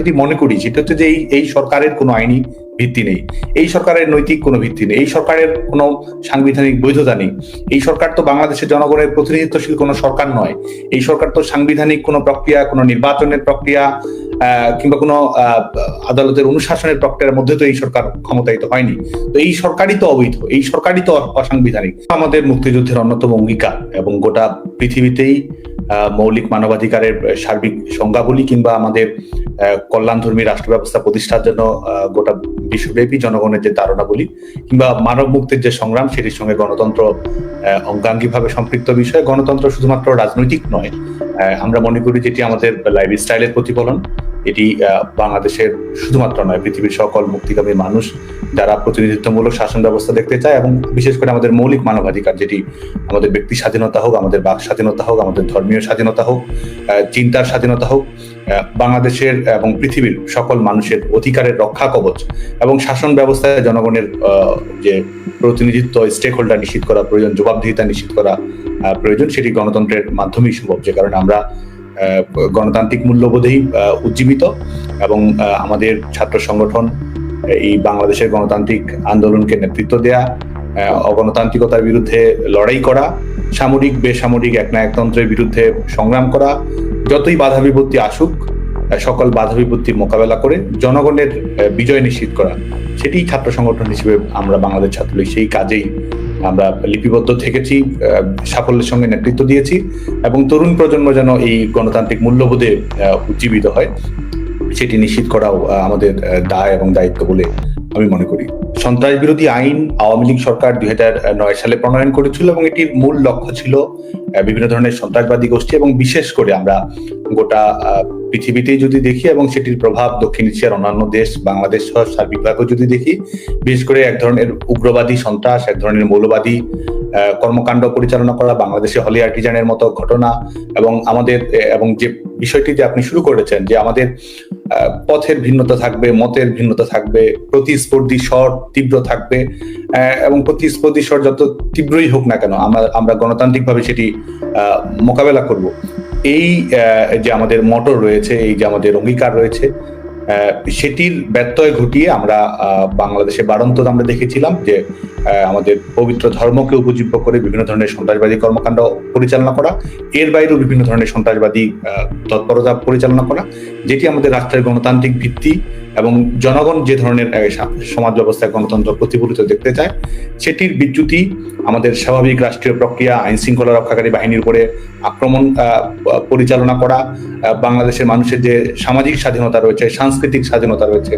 যেটি মনে করি, সেটা হচ্ছে যে এই এই সরকারের কোনো আইনি ভিত্তি নেই, এই সরকারের নৈতিক কোনো ভিত্তি নেই, এই সরকারের কোনো সাংবিধানিক বৈধতা নেই, এই সরকার তো বাংলাদেশের জনগণের প্রতিনিধিত্বশীল কোনো সরকার নয়, এই সরকার তো সাংবিধানিক কোনো প্রক্রিয়া, কোনো নির্বাচনের প্রক্রিয়া কিংবা কোনো আদালতের অনুশাসনের প্রক্রিয়ার মধ্যে তো এই সরকার ক্ষমতায়িত হয়নি, তো এই সরকারই তো অবৈধ, এই সরকারই তো অসাংবিধানিক। আমাদের মুক্তিযুদ্ধের অন্যতম অঙ্গীকার এবং গোটা পৃথিবীতেই মৌলিক মানবাধিকারের সার্বিক সংজ্ঞাবলী কিংবা আমাদের কল্যাণধর্মী রাষ্ট্র ব্যবস্থা প্রতিষ্ঠার জন্য গোটা বিশ্বব্যাপী জনগণের যে ধারণাবলী কিংবা মানব মুক্তির যে সংগ্রাম সেটির সঙ্গে গণতন্ত্র অঙ্গাঙ্গিভাবে সম্পৃক্ত বিষয়। গণতন্ত্র শুধুমাত্র রাজনৈতিক নয় আমরা মনে করি যেটি আমাদের লাইফ স্টাইলের প্রতিফলন। এটি বাংলাদেশের শুধুমাত্র নয়, পৃথিবীর সকল মুক্তিকামী মানুষ যারা প্রতিনিধিত্বমূলক শাসন ব্যবস্থা দেখতে চায় এবং বিশেষ করে আমাদের মৌলিক মানবাধিকার, যেটি আমাদের ব্যক্তি স্বাধীনতা হোক, আমাদের বাক স্বাধীনতা হোক, আমাদের ধর্মীয় স্বাধীনতা হোক চিন্তার স্বাধীনতা হোক বাংলাদেশের এবং পৃথিবীর সকল মানুষের অধিকারের রক্ষা কবচ এবং শাসন ব্যবস্থায় জনগণের যে প্রতিনিধিত্ব স্টেক হোল্ডার নিশ্চিত করা, প্রয়োজন, জবাবদিহিতা নিশ্চিত করা প্রয়োজন, সেটি গণতন্ত্রের মাধ্যমেই সম্ভব, যে কারণে আমরা গণতান্ত্রিক মূল্যবোধেই উজ্জীবিত এবং আমাদের ছাত্র সংগঠন এই বাংলাদেশের গণতান্ত্রিক আন্দোলনকে নেতৃত্ব দেয়া অগণতান্ত্রিকতার বিরুদ্ধে লড়াই করা, সামরিক, বেসামরিক এক একনায়কতন্ত্রের বিরুদ্ধে সংগ্রাম করা, যতই বাধা বিপত্তি আসুক সকল বাধা বিপত্তির মোকাবেলা করে জনগণের বিজয় নিশ্চিত করা। সেটি ছাত্র সংগঠন হিসেবে আমরা বাংলাদেশ ছাত্রলীগ সেই কাজেই আমরা লিপিবদ্ধ থেকেছি সাফল্যের সঙ্গে নেতৃত্ব দিয়েছি এবং তরুণ প্রজন্ম যেন এই গণতান্ত্রিক মূল্যবোধে উজ্জীবিত হয়, সেটি নিশ্চিত করাও আমাদের দায় এবং দায়িত্ব বলে আমি মনে করি। সন্ত্রাস বিরোধী আইন আওয়ামী লীগ সরকার দুই নয় সালে প্রণয়ন করেছিল এবং এটির মূল লক্ষ্য ছিল বিভিন্ন ধরনের সন্ত্রাসবাদী গোষ্ঠী এবং বিশেষ করে আমরা গোটা পৃথিবীতেই যদি দেখি এবং সেটির প্রভাব দক্ষিণ এশিয়ার অন্যান্য দেশ, বাংলাদেশ সহ সার্বিকভাবেও যদি দেখি, বিশেষ করে এক ধরনের উগ্রবাদী সন্ত্রাস, এক ধরনের মৌলবাদী কর্মকাণ্ড পরিচালনা করা বাংলাদেশে হলি আর্টিজানের মতো ঘটনা এবং আমাদের এবং যে বিষয়টি যে আপনি শুরু করেছেন যে আমাদের পথের ভিন্নতা থাকবে, মতের ভিন্নতা থাকবে, প্রতিস্পর্ধী স্বর তীব্র থাকবে এবং প্রতিস্পর্ধী স্বর যত তীব্রই হোক না কেন, আমরা আমরা গণতান্ত্রিকভাবে সেটি মোকাবেলা করব। এই যে আমাদের মটর রয়েছে, এই যে আমাদের অঙ্গীকার রয়েছে সেটির ব্যত্যয় ঘটিয়ে আমরা বাংলাদেশে বারন্ত আমরা দেখেছিলাম যে আমাদের পবিত্র ধর্মকে উপজীব্য করে বিভিন্ন ধরনের সন্ত্রাসবাদী কর্মকাণ্ড পরিচালনা করা, এর বাইরেও বিভিন্ন ধরনের সন্ত্রাসবাদী তৎপরতা পরিচালনা করা, যেটি আমাদের রাষ্ট্রের গণতান্ত্রিক ভিত্তি এবং জনগণ যে ধরনের সমাজ ব্যবস্থায় গণতন্ত্র প্রতিফলিত দেখতে চায়, সেটির বিচ্যুতি আমাদের স্বাভাবিক রাষ্ট্রীয় প্রক্রিয়া, আইন শৃঙ্খলা রক্ষাকারী বাহিনীর উপরে আক্রমণ পরিচালনা করা বাংলাদেশের মানুষের যে সামাজিক স্বাধীনতা রয়েছে, সাংস্কৃতিক স্বাধীনতা রয়েছে,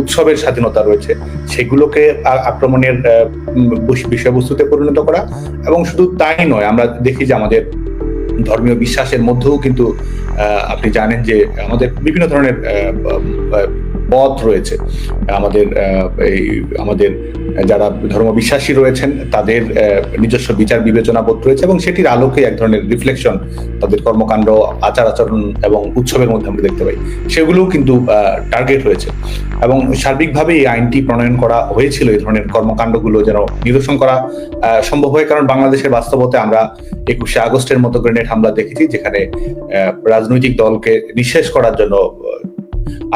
উৎসবের স্বাধীনতা রয়েছে, সেগুলোকে আক্রমণের বিষয়বস্তুতে পরিণত করা এবং শুধু তাই নয়, আমরা দেখি যে আমাদের ধর্মীয় বিশ্বাসের মধ্যেও কিন্তু আপনি জানেন যে আমাদের বিভিন্ন ধরনের পথ রয়েছে। আমাদের এই আমাদের যারা ধর্ম বিশ্বাসী রয়েছেন, তাদের নিজস্ব বিচার বিবেচনা বোধ রয়েছে এবং সেটির আলোকে এক ধরনের রিফ্লেকশন তাদের কর্মকাণ্ড, আচার আচরণ এবং উৎসবের মধ্যে আমরা দেখতে পাই। সেগুলোও কিন্তু টার্গেট হয়েছে এবং সার্বিকভাবে এই আইনটি প্রণয়ন করা হয়েছিল, এই ধরনের কর্মকাণ্ডগুলো যেন নিরসন করা সম্ভব হয়। কারণ বাংলাদেশের বাস্তবতে আমরা একুশে আগস্টের মতো গ্রেনেড হামলা দেখেছি, যেখানে রাজনৈতিক দলকে নিঃশেষ করার জন্য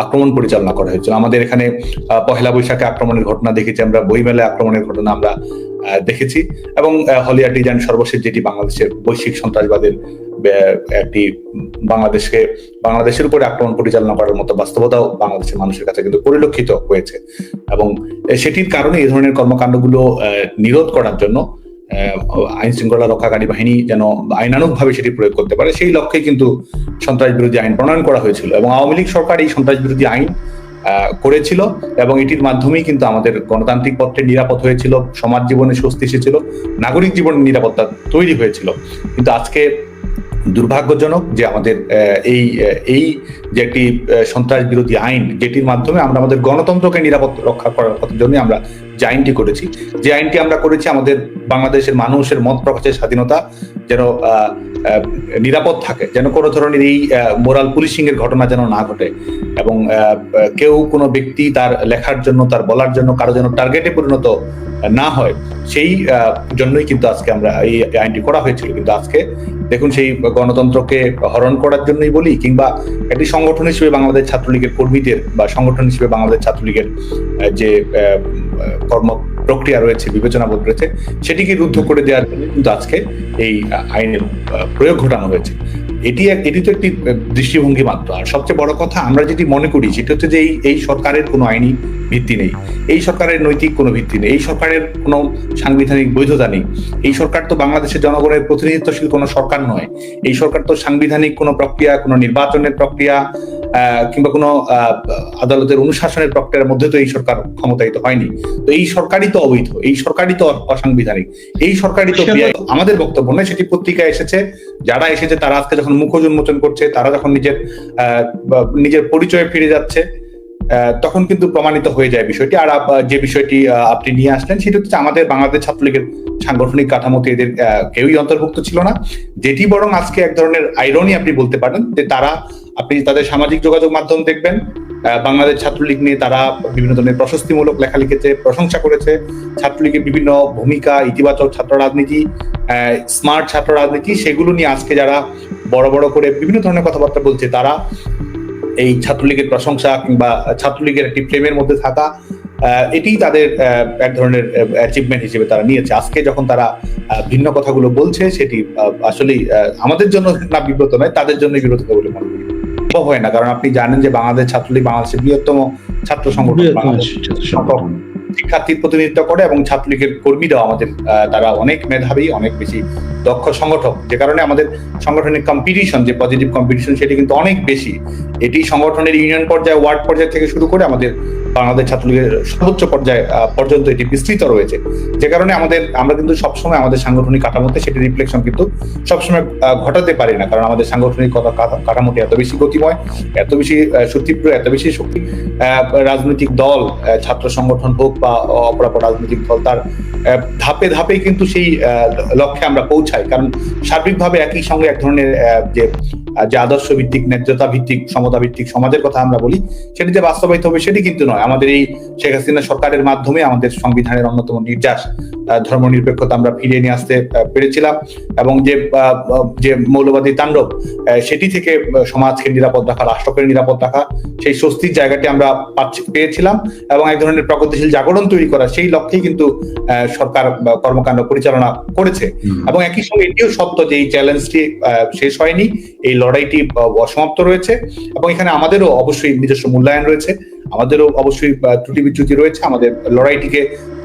আক্রমণ পরিচালনা করা হয়েছিল। আমাদের এখানে পহেলা বৈশাখে আক্রমণের ঘটনা দেখেছি আমরা বইমেলে আক্রমণের ঘটনা আমরা দেখেছি এবং হলিয়া ডিজাইন সর্বশেষ যেটি বাংলাদেশের বৈশ্বিক সন্ত্রাসবাদের একটি বাংলাদেশকে, বাংলাদেশের উপরে আক্রমণ পরিচালনা করার মতো বাস্তবতাও বাংলাদেশের মানুষের কাছে কিন্তু পরিলক্ষিত হয়েছে। এবং সেটির কারণে এই ধরনের কর্মকাণ্ডগুলো নিরোধ করার জন্য আইন শৃঙ্খলা রক্ষাকারী বাহিনী যেন আইনানুগভাবে সেটি প্রয়োগ করতে পারে, সেই লক্ষ্যে কিন্তু সন্ত্রাস বিরোধী আইন প্রণয়ন করা হয়েছিল এবং আওয়ামী লীগ সরকার এই সন্ত্রাস বিরোধী আইন করেছিল এবং এটির মাধ্যমেই কিন্তু আমাদের গণতান্ত্রিক পথে নিরাপদ হয়েছিল, সমাজ জীবনে স্বস্তি এসেছিল, নাগরিক জীবনের নিরাপত্তা তৈরি হয়েছিল। কিন্তু আজকে দুর্ভাগ্যজনক যে আমাদের এই এই যে একটি সন্ত্রাস বিরোধী আইন, যেটির মাধ্যমে আমরা আমাদের গণতন্ত্রকে নিরাপদ রক্ষা করার জন্য আমরা যে আইনটি করেছি। যে আইনটি আমরা করেছি আমাদের বাংলাদেশের মানুষের মত প্রকাশের স্বাধীনতা যেন নিরাপদ থাকে, যেন কোনো ধরনের এই মোরাল পুলিশিং এর ঘটনা যেন না ঘটে এবং কেউ কোনো ব্যক্তি তার লেখার জন্য, তার বলার জন্য কারও যেন টার্গেটে পরিণত না হয়, সেই জন্যই কিন্তু আজকে আমরা এই আইনটি করা হয়েছিল। কিন্তু আজকে দেখুন সেই গণতন্ত্রকে হরণ করার জন্যই বলি কিংবা একটি সংগঠন হিসেবে বাংলাদেশ ছাত্রলীগের কর্মীদের বা সংগঠন হিসেবে বাংলাদেশ ছাত্রলীগের যে কর্ম প্রক্রিয়া রয়েছে বিবেচনা বোধ রয়েছে, সেটিকে রুদ্ধ করে দেওয়ার জন্য কিন্তু আজকে এই আইনের প্রয়োগ ঘটানো হয়েছে। এটি এটি তো একটি দৃষ্টিভঙ্গি মাত্র। আর সবচেয়ে বড় কথা, আমরা যেটি মনে করি, সেটা হচ্ছে যে এই সরকারের কোনো আইনি ভিত্তি নেই। এই সরকারের নৈতিক কোনো ভিত্তি নেই। এই সরকারের কোনো সাংবিধানিক বৈধতা নেই। এই সরকার তো বাংলাদেশের জনগণের প্রতিনিধিত্বশীল কোনো সরকার নয়। এই সরকার তো সাংবিধানিক কোনো প্রক্রিয়া, কোনো নির্বাচনের প্রক্রিয়া কিংবা কোনো আহ, আদালতের অনুশাসনের প্রক্রিয়ার মধ্যে তো এই সরকার ক্ষমতায়িত হয়নি। তো এই সরকারই তো অবৈধ এই সরকারই তো অসাংবিধানিক এই সরকারই তো আমাদের বক্তব্য নয় সেটি পত্রিকায় এসেছে যারা এসেছে তারা আজকে যখন মুখোশ উন্মোচন করছে তারা যখন নিজের নিজের পরিচয়ে ফিরে যাচ্ছে আহ, তখন কিন্তু প্রমাণিত হয়ে যায় বিষয়টি। আর যে বিষয়টি আহ, আপনি নিয়ে আসলেন সেটা হচ্ছে আমাদের বাংলাদেশ ছাত্রলীগের সাংগঠনিক কাঠামোতে এদের কেউই অন্তর্ভুক্ত ছিল না। যেটি বরং আজকে এক ধরনের আইরনি আপনি বলতে পারেন যে তারা আপনি তাদের সামাজিক যোগাযোগ মাধ্যম দেখবেন। বাংলাদেশ ছাত্রলীগ নিয়ে তারা বিভিন্ন ধরনের প্রশস্তিমূলক লেখা লিখেছে প্রশংসা করেছে। ছাত্রলীগের বিভিন্ন ভূমিকা, ইতিবাচক ছাত্র রাজনীতি স্মার্ট ছাত্র রাজনীতি সেগুলো নিয়ে আজকে যারা বড় বড় করে বিভিন্ন ধরনের কথাবার্তা বলছে, তারা এই ছাত্রলীগের প্রশংসা কিংবা ছাত্রলীগের একটি প্রেমের মধ্যে থাকা এটি তাদের এক ধরনের অ্যাচিভমেন্ট হিসেবে তারা নিয়েছে। আজকে যখন তারা ভিন্ন কথাগুলো বলছে, সেটি আসলে আমাদের জন্য না বিব্রত নয়, তাদের জন্য বিব্রত বলে মনে করি। সম্ভব হয় না। কারণ আপনি জানেন যে বাংলাদেশ ছাত্রলীগ বাংলাদেশের বৃহত্তম ছাত্র সংগঠন। শিক্ষার্থীর প্রতিনিধিত্ব করে এবং ছাত্রলীগের কর্মীরাও আমাদের তারা অনেক মেধাবী অনেক বেশি দক্ষ সংগঠক। যে কারণে আমাদের সংগঠনের কম্পিটিশন যে পজিটিভ কম্পিটিশন সেটি কিন্তু অনেক বেশি। এটি সংগঠনের ইউনিয়ন পর্যায়ে ওয়ার্ড পর্যায়ে থেকে শুরু করে আমাদের বাংলাদেশ ছাত্রলীগের সর্বোচ্চ পর্যায়ে পর্যন্ত এটি বিস্তৃত রয়েছে। যে কারণে আমাদের, আমরা কিন্তু সবসময় আমাদের সাংগঠনিক কাঠামোতে সেটি রিফ্লেকশন কিন্তু সবসময় ঘটাতে পারি না। কারণ আমাদের সাংগঠনিক কাঠামোটি এত বেশি গতিময়, এত বেশি সুতীব্র, এত বেশি শক্তি রাজনৈতিক দল ছাত্র সংগঠন হোক বা অপরাপর রাজনৈতিক দল, তার ধাপে ধাপে কিন্তু সেই লক্ষ্যে আমরা পৌঁছাই। কারণ সার্বিকভাবে একই সঙ্গে এক ধরনের যে যে আদর্শ ভিত্তিক ন্যায্যতা ভিত্তিক সমতা ভিত্তিক সমাজের কথা আমরা বলি, সেটি যে বাস্তবায়িত হবে সেটি কিন্তু নয়। আমাদের এই শেখ হাসিনা সরকারের মাধ্যমে আমাদের সংবিধানের অন্যতম নির্যাস ধর্ম নিরপেক্ষতা আমরা ফিরিয়ে নিয়ে আসতে পেরেছিলাম এবং যে যে মৌলবাদী তাণ্ডব সেটি থেকে সমাজকে নিরাপদ রাখা রাষ্ট্রকে নিরাপদ রাখা সেই স্বস্তির জায়গাটি আমরা পেয়েছিলাম এবং এক ধরনের প্রগতিশীল জাগরণ তৈরি করা সেই লক্ষ্যেই কিন্তু সরকার কর্মকাণ্ড পরিচালনা করেছে। এবং একই সঙ্গে এটিও সত্য যে এই চ্যালেঞ্জটি আহ, শেষ হয়নি এই লড়াইটি অসমাপ্ত রয়েছে এবং এখানে আমাদেরও অবশ্যই নিজস্ব মূল্যায়ন রয়েছে। আমাদেরও অবশ্যই ত্রুটি বিচ্যুতি রয়েছে। আমাদের লড়াইটিকে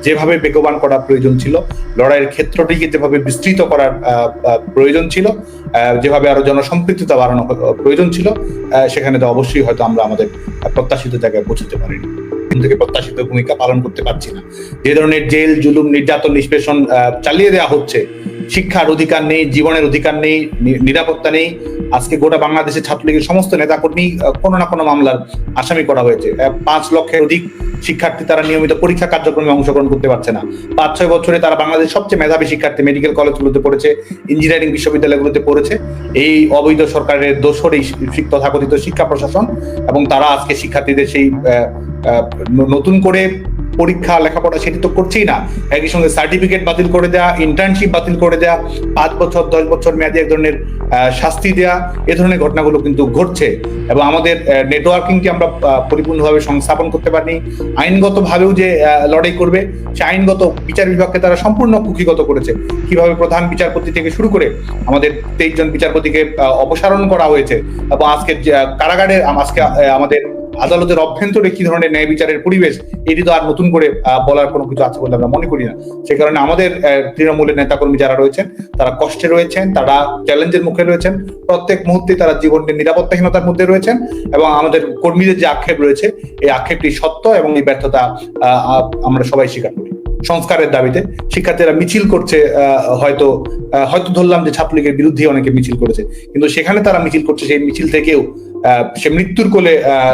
যেভাবে বেগবান করা প্রয়োজন ছিল, লড়াইয়ের ক্ষেত্রটিকে যেভাবে বিস্তৃত করার প্রয়োজন ছিল যেভাবে আরও জনসম্পৃক্ততা বাড়ানো প্রয়োজন ছিল সেখানে তো অবশ্যই হয়তো আমরা আমাদের প্রত্যাশিত জায়গায় পৌঁছতে পারিনি। থেকে প্রত্যাশিত ভূমিকা পালন করতে পারছি না। যে ধরনের জেল, জুলুম, নির্যাতন, নিষ্পেষণ চালিয়ে দেওয়া হচ্ছে শিক্ষার অধিকার নেই, জীবনের অধিকার নেই নিরাপত্তা নেই। আজকে গোটা বাংলাদেশের ছাত্রলীগের সমস্ত নেতাকর্মী কোনো না কোনো মামলার আসামি করা হয়েছে। পাঁচ লক্ষের অধিক শিক্ষার্থী তারা নিয়মিত পরীক্ষা কার্যক্রমে অংশগ্রহণ করতে পারছে না। পাঁচ, ছয় বছরে তারা বাংলাদেশের সবচেয়ে মেধাবী শিক্ষার্থী মেডিকেল কলেজগুলোতে পড়েছে, ইঞ্জিনিয়ারিং বিশ্ববিদ্যালয়গুলোতে পড়েছে। এই অবৈধ সরকারের দোষর এই তথাকথিত শিক্ষা প্রশাসন এবং তারা আজকে শিক্ষার্থীদের সেই নতুন করে পরীক্ষা, লেখাপড়া সেটি তো করছেই না। একই সঙ্গে সার্টিফিকেট বাতিল করে দেওয়া ইন্টার্নশিপ বাতিল করে দেওয়া পাঁচ বছর, দশ বছর মেয়াদী এক ধরনের শাস্তি দেওয়া এ ধরনের ঘটনাগুলো কিন্তু ঘটছে। এবং আমাদের নেটওয়ার্কিংকে আমরা পরিপূর্ণভাবে সংস্থাপন করতে পারিনি। আইনগতভাবেও যে লড়াই করবে, সে আইনগত বিচার বিভাগকে তারা সম্পূর্ণ কুক্ষিগত করেছে। কীভাবে প্রধান বিচারপতি থেকে শুরু করে আমাদের তেইশ জন বিচারপতিকে অপসারণ করা হয়েছে, এবং আজকে কারাগারে আজকে আমাদের আদালতের অভ্যন্তরে কি ধরনের ন্যায় বিচারের পরিবেশ, এটি তো আর নতুন করে বলার কোনো কিছু আছে বলে আমরা মনে করি না। সে কারণে আমাদের তৃণমূলের নেতাকর্মী যারা রয়েছেন, তারা কষ্টে রয়েছেন, তারা চ্যালেঞ্জের মুখে রয়েছেন। প্রত্যেক মুহূর্তে তারা জীবনের নিরাপত্তাহীনতার মধ্যে রয়েছেন এবং আমাদের কর্মীদের যে আক্ষেপ রয়েছে, এই আক্ষেপটি সত্য এবং এই ব্যর্থতা আমরা সবাই স্বীকার করি। সংস্কারের দাবিতে শিক্ষার্থীরা মিছিল করছে হয়তো হয়তো ধরলাম যে ছাত্রলীগের বিরুদ্ধে অনেকে মিছিল করেছে, কিন্তু সেখানে তারা মিছিল করছে, সেই মিছিল থেকেও সে মৃত্যুর কোলে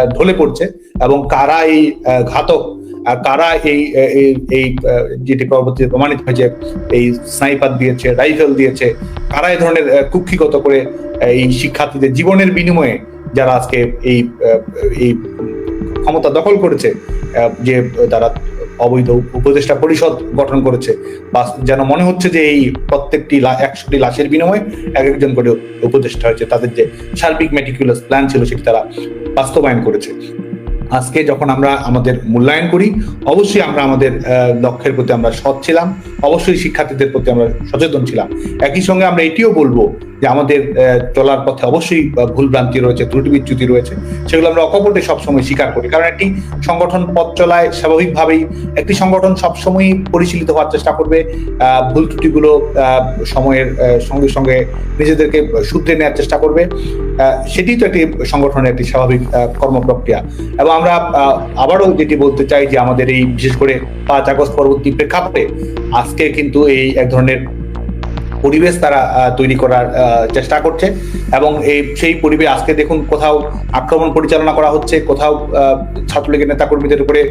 ঢলে পড়ছে এবং কারা এই ঘাতক কারা এই এই যেটি পরবর্তীতে প্রমাণিত হয়েছে এই স্নাইপার দিয়েছে, রাইফেল দিয়েছে, কারা এই ধরনের কুক্ষিগত করে এই শিক্ষার্থীদের জীবনের বিনিময়ে যারা আজকে এই এই ক্ষমতা দখল করেছে যে তারা অবৈধ উপদেষ্টা পরিষদ গঠন করেছে। বা যেন মনে হচ্ছে যে এই প্রত্যেকটি একশোটি লাশের বিনিময়ে এক একজন করে উপদেষ্টা হয়েছে। তাদের যে সার্বিক মেটিকুলাস প্ল্যান ছিল সেটি তারা বাস্তবায়ন করেছে। আজকে যখন আমরা আমাদের মূল্যায়ন করি, অবশ্যই আমরা আমাদের লক্ষ্যের প্রতি আমরা সৎ ছিলাম, অবশ্যই শিক্ষার্থীদের প্রতি আমরা সচেতন ছিলাম। একই সঙ্গে আমরা এটিও বলব যে আমাদের চলার পথে অবশ্যই ভুলভ্রান্তি রয়েছে ত্রুটি বিচ্যুতি রয়েছে, সেগুলো আমরা অকপটে সবসময় স্বীকার করি। কারণ একটি সংগঠন পথ চলায় স্বাভাবিকভাবেই একটি সংগঠন সবসময়ই পরিচালিত হওয়ার চেষ্টা করবে ভুল ত্রুটিগুলো সময়ের সঙ্গে সঙ্গে নিজেদেরকে শুধরে নেওয়ার চেষ্টা করবে। সেটি তো একটি সংগঠনের একটি স্বাভাবিক কর্মপ্রক্রিয়া। এবং আমরা আবারও যেটি বলতে চাই যে আমাদের এই, বিশেষ করে পাঁচ আগস্ট পরবর্তী প্রেক্ষাপটে আজকে কিন্তু এই এক ধরনের পরিবেশ তারা তৈরি করার চেষ্টা করছে। এবং এই, সেই পরিবেশ, আজকে দেখুন কোথাও আক্রমণ পরিচালনা করা হচ্ছে, কোথাও ছাত্রলীগের নেতাকর্মীদের উপরে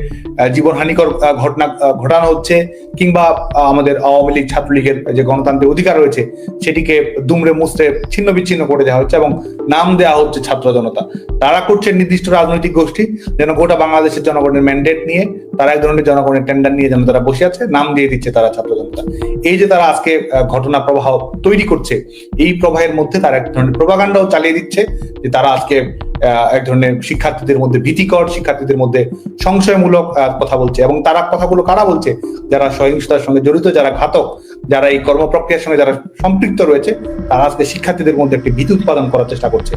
জীবনহানিকর ঘটনা ঘটানো হচ্ছে, কিংবা আমাদের আওয়ামী লীগ ছাত্রলীগের যে গণতান্ত্রিক অধিকার রয়েছে, সেটিকে দুমড়ে মুচড়ে ছিন্ন বিচ্ছিন্ন করে দেওয়া হচ্ছে এবং নাম দেওয়া হচ্ছে ছাত্র জনতা। তারা করছে নির্দিষ্ট রাজনৈতিক গোষ্ঠী, যেন গোটা বাংলাদেশের জনগণের ম্যান্ডেট নিয়ে, তারা এক ধরনের জনগণের টেন্ডার নিয়ে যেন তারা বসে আছে, নাম দিয়ে দিচ্ছে তারা ছাত্র জনতা। এই যে তারা আজকে ঘটনা প্রবাহ তৈরি করছে, এই প্রবাহের মধ্যে তারা এক ধরনের প্রভাকাণ্ডাও চালিয়ে দিচ্ছে, যে তারা আজকে এক ধরনের শিক্ষার্থীদের মধ্যে ভীতিকর, শিক্ষার্থীদের মধ্যে সংশয়মূলক কথা বলছে। এবং তারা কথাগুলো কারা বলছে? যারা সহিংসতার সঙ্গে জড়িত, যারা ঘাতক, যারা এই কর্মপ্রক্রিয়ার সঙ্গে যারা সম্পৃক্ত রয়েছে, তারা আজকে শিক্ষার্থীদের মধ্যে একটি ভীতি উৎপাদন করার চেষ্টা করছে।